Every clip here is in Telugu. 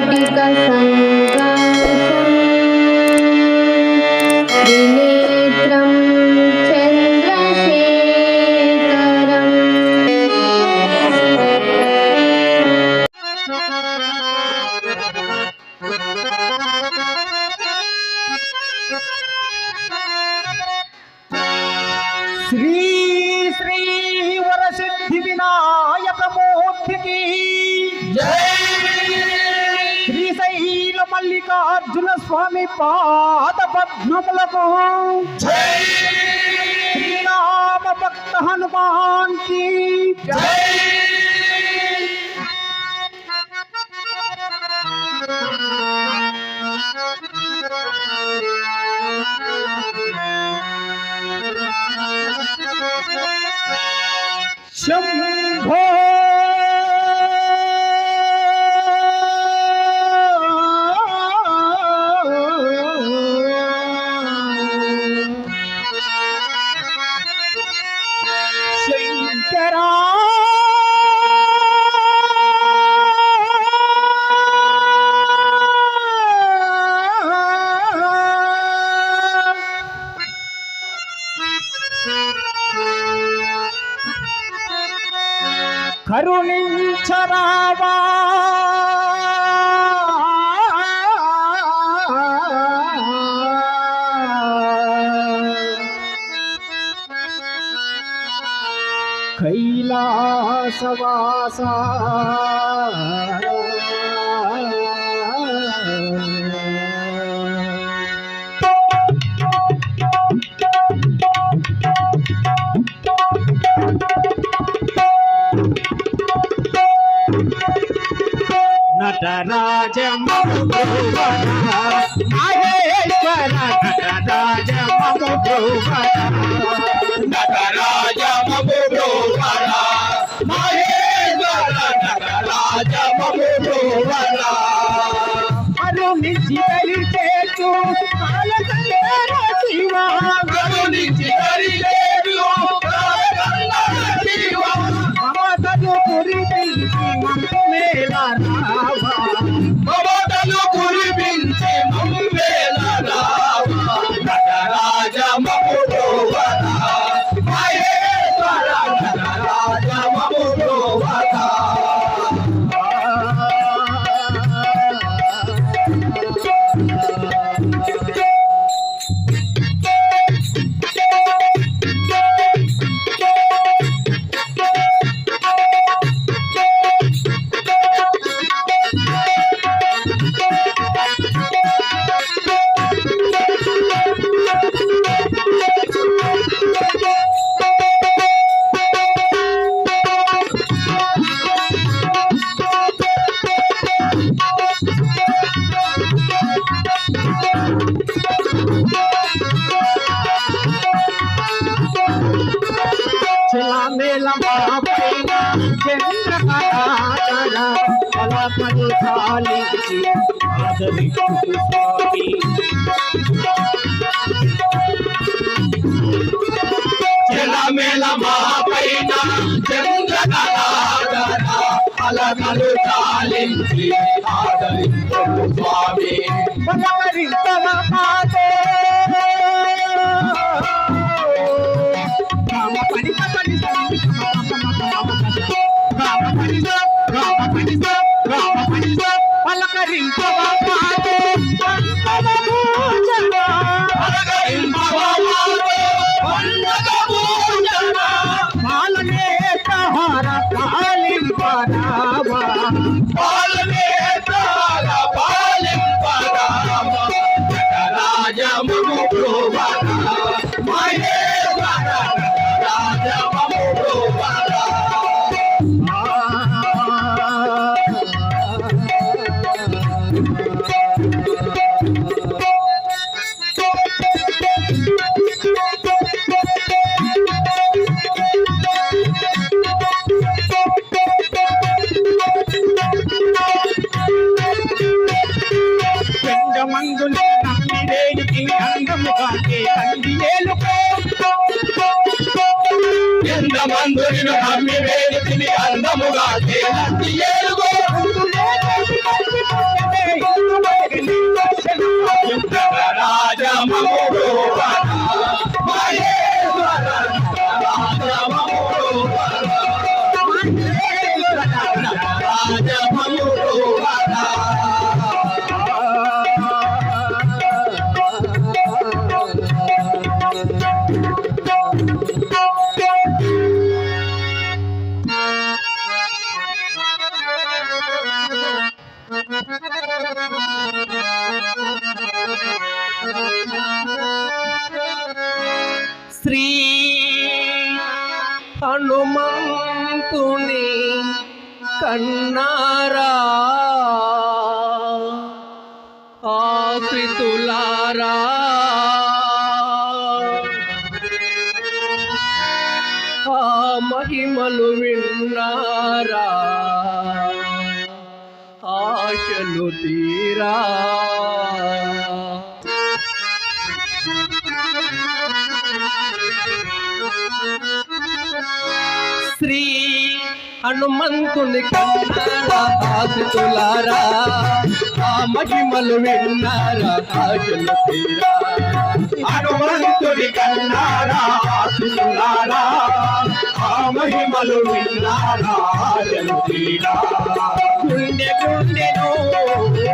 वाटिका కరుణించరావా కైలాసవాసా నటరాజము నాగేశ్వర నటరాజము ధ్రువ పలపడి కాలించి ఆదరించు స్వామి. మందుని నమ్మి వేడితిని అందముగా తేనంది ఏలుగో రాజమముడు Mm-hmm. హనుమంతుని కన్నారా ఆశతులారా ఆ మహిమలు విన్నారా ఆశలు తీరా హనుమంతుడి కన్నారా ఆశిస్తున్నారా? ఆ మహిమలు విన్నారా ఆశలు తీరా? గుండె గుండెను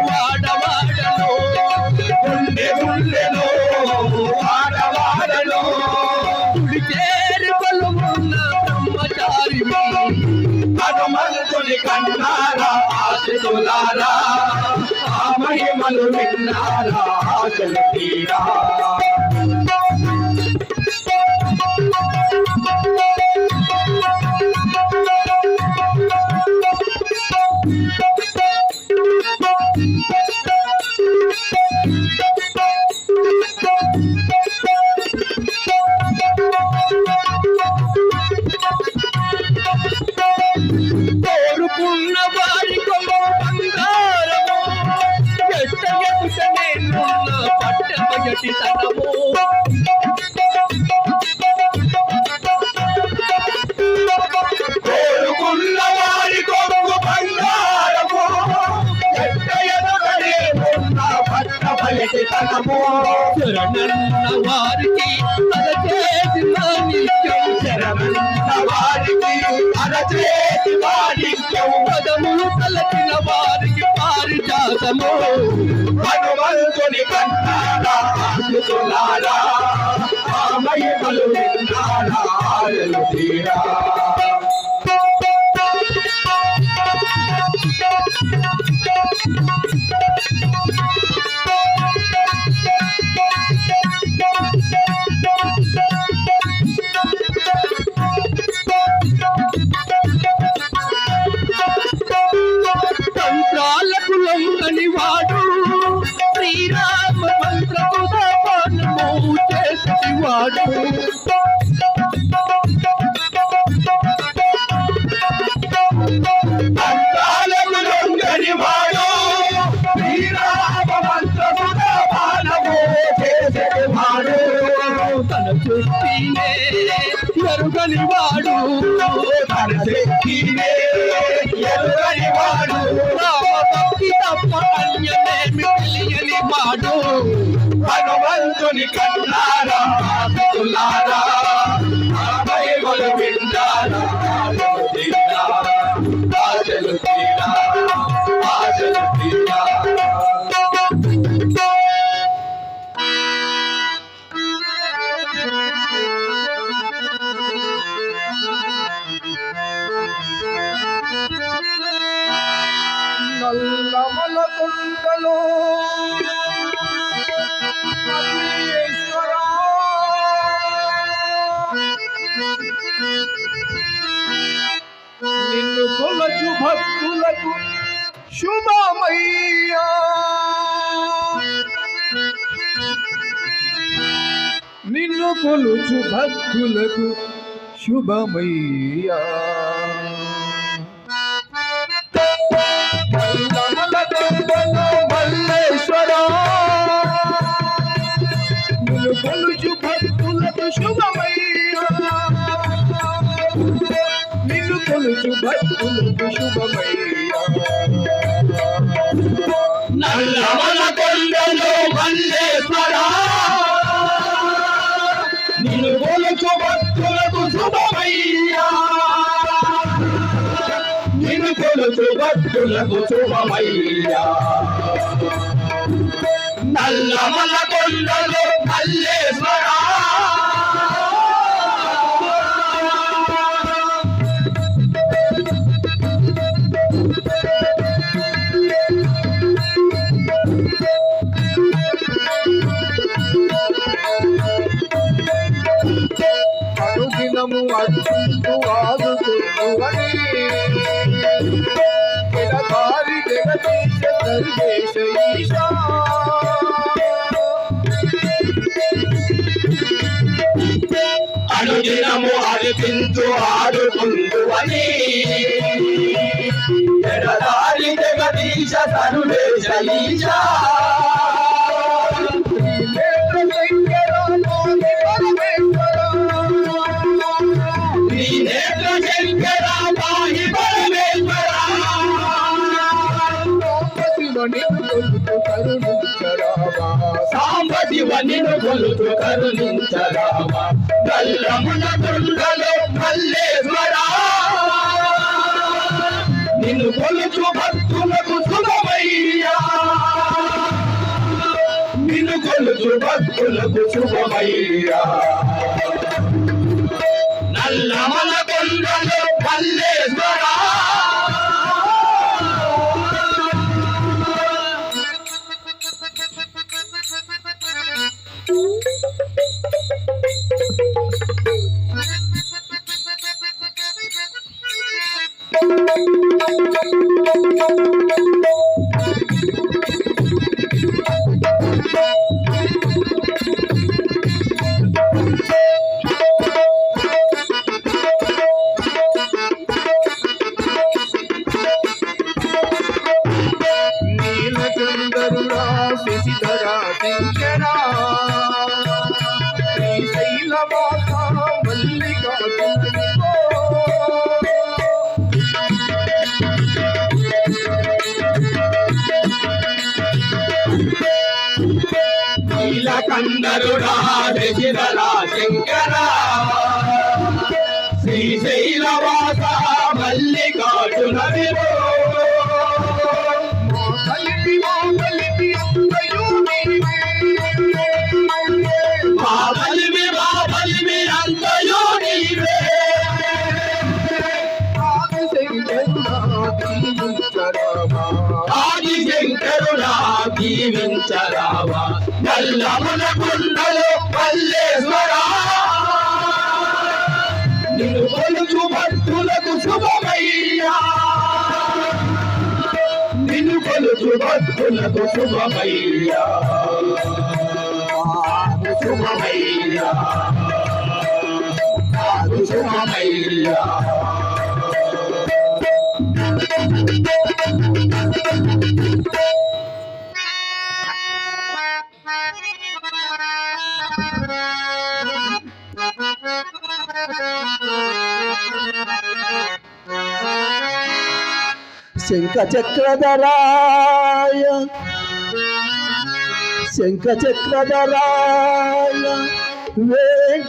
వాడ మహిమలు విన్నారా? ఆశలు శరణన్న వారికి అరచేతి మాణిక్యం. శరణన్న వారికి అరచేతి మాణిక్యం. పదములు తలచిన వారికి పారిజాతము. హనుమంతుని కన్నారా ఆశితున్నారా ఆ మహిమలు తీరా? హనుమంతుని కన్నారా ఆశితులారా భక్తులకు శుభమయ్యా. కొలుచు భక్తులకు శుభమయ్యా. నిన్ను కొలుచు భక్తులకు శుభమయ్యా. నల్లమల కొండలో మల్లే నిన్ను కొలుచు భక్తులకు శుభమయ్యా. నల్లమల కొండలో కల్లే అనుదినము అనిపించు ఆడుకుందువని ఎడదారి జగదీశ సర్వేశ ఈశా శుభమయ్యా నల్లమల కొండలో మల్లేశ్వర నీలకందరుడా దీవించరావా నల్లమున కుండలో నిన్ను కొలుచు భక్తులకు శుభమయ్యా. నిన్ను కొలుచు భక్తులకు శుభమయ్యా. శుభమయ్యా. శుభమయ్యా. శంఖ చక్రధరాయ. శంఖ చక్రధరాయ. వెంకటేశాయ.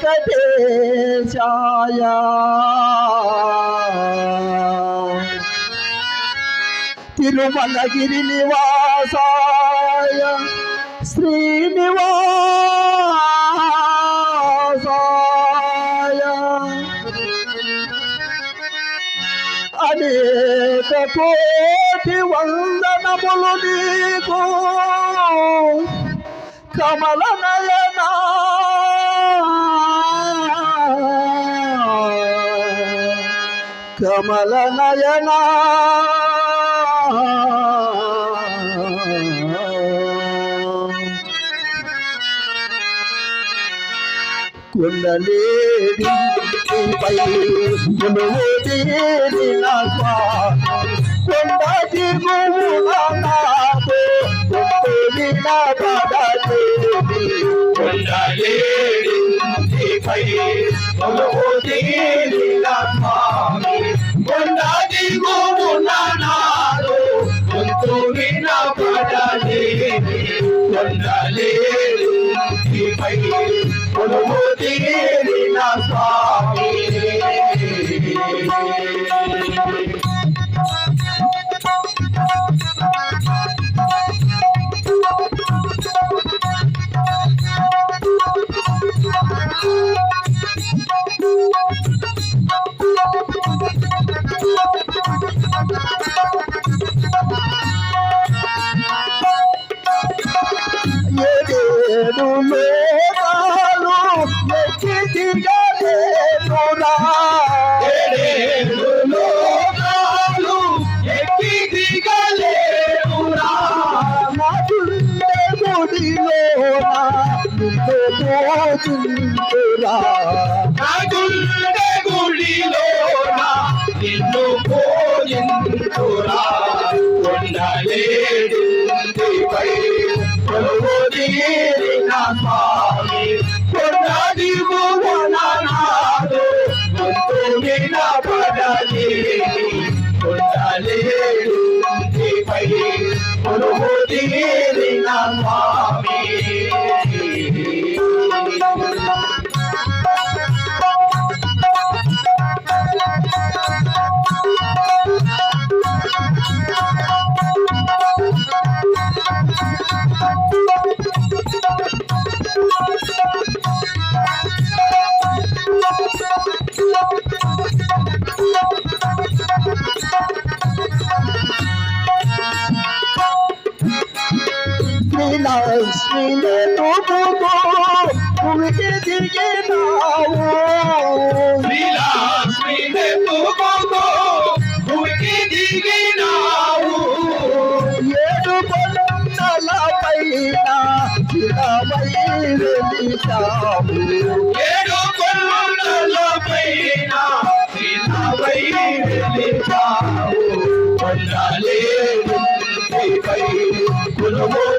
తిరుమలగిరి నివాసాయ. శ్రీనివాస కోటి వందనములు నీకు. కమల నయనా. కమల నయనా. కుండలేడి పై మునుదేరి నా స్వామి. పై దిగువ నాతో స్వామి. ఏడు లోకాలు ఎక్కి తిరగలేదురా ఏడేడు లోకాలు ఎక్కి తిరగలేదురా నా గుండె గుడిలోనా నిన్ను Akbar. শুনে তবু তুমি কে দিকে দাও লীলা শুনে তবু তুমি কে দিকে দাও এডু বলম তালা পাইনা জিলা বাইরে দিতা এডু বলম তালা পাইনা জিলা বাইরে দিতা বন্দালে বই বই কুলবো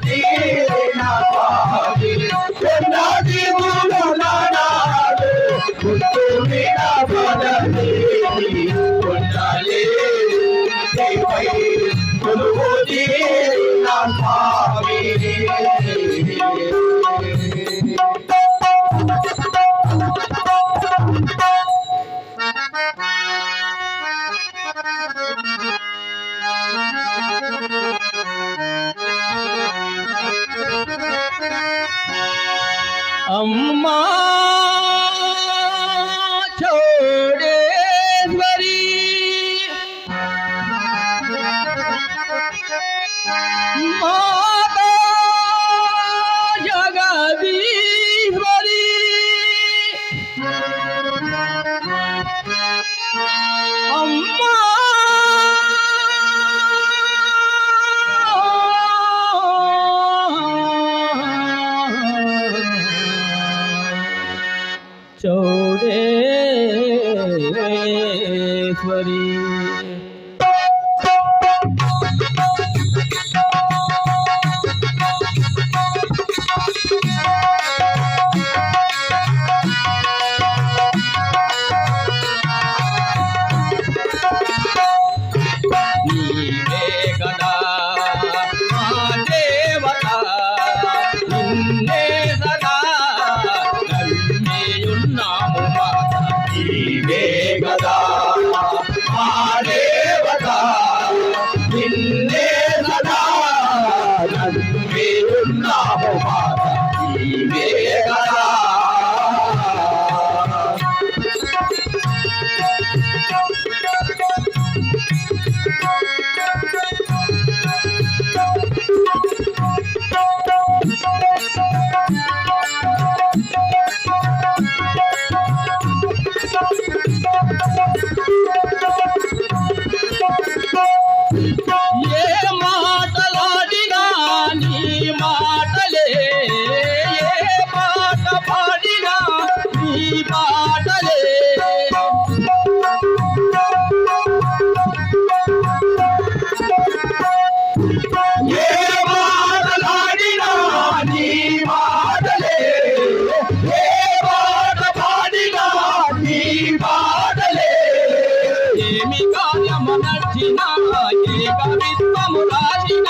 రాసిన ఏ కవిత్వము రాసిన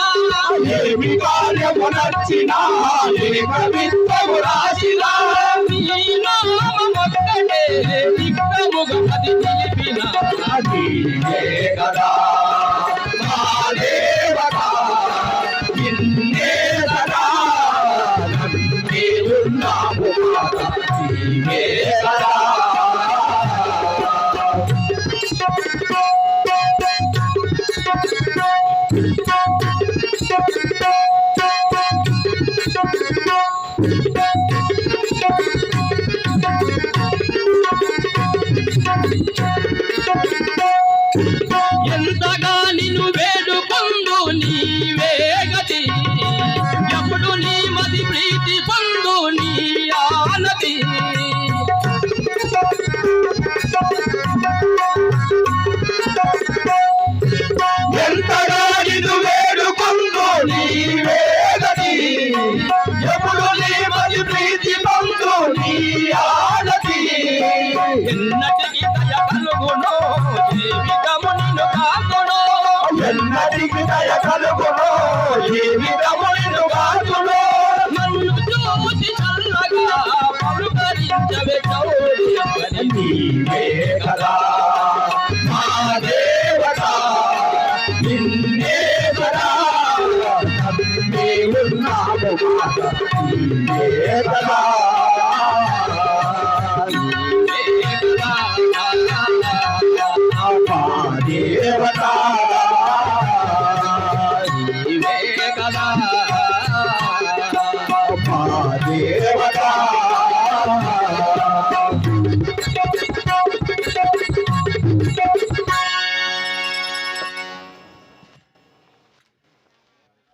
ఏమి కార్యము నచ్చిన ఏ కవిత్వము రాసినా Música నీవే కదా